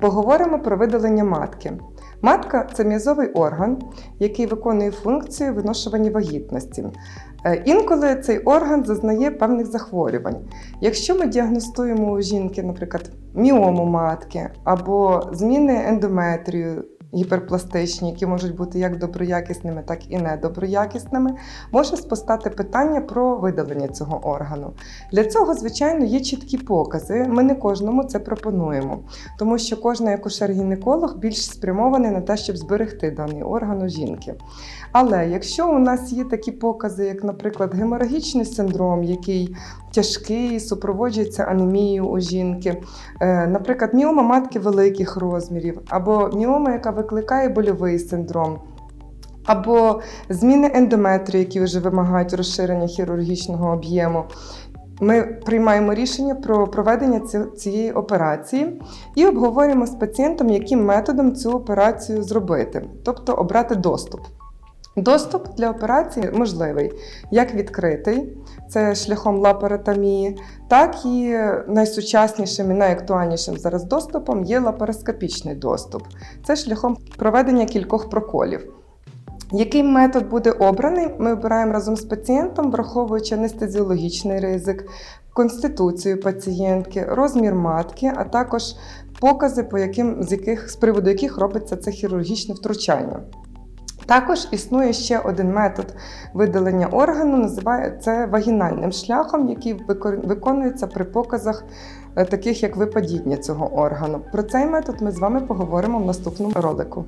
Поговоримо про видалення матки. Матка це м'язовий орган, який виконує функцію виношування вагітності. Е, Інколи цей орган зазнає певних захворювань. Якщо ми діагностуємо у жінки, наприклад, міому матки або зміни ендометрію, гіперпластичні, які можуть бути як доброякісними, так і недоброякісними, може спостати питання про видалення цього органу. Для цього, звичайно, є чіткі покази. Ми не кожному це пропонуємо, тому що кожен акушер-гінеколог більш спрямований на те, щоб зберегти даний орган у жінки. Але якщо у нас є такі покази, як, наприклад, геморагічний синдром, який тяжкий, супроводжується анемією у жінки, е, наприклад, міома матки великих розмірів, або міома, яка викликає больовий синдром. Або зміни ендометрії, які вже вимагають розширення хірургічного об'єму. Ми приймаємо рішення про проведення цієї операції і обговорюємо з пацієнтом, яким методом цю операцію зробити, тобто обрати доступ. Доступ для операції можливий як відкритий, це шляхом лапаротомії, так і найсучаснішим і найактуальнішим зараз доступом є лапароскопічний доступ. Це шляхом проведення кількох проколів. Який метод буде обраний, ми обираємо разом з пацієнтом, враховуючи анестезіологічний ризик, конституцію пацієнтки, розмір матки, а також покази, по яким, з, яких, з приводу яких робиться це хірургічне втручання. Також існує ще один метод видалення органу, називає це вагінальним шляхом, який виконується при показах, е, таких як випадіння цього органу. Про цей метод ми з вами поговоримо в наступному ролику.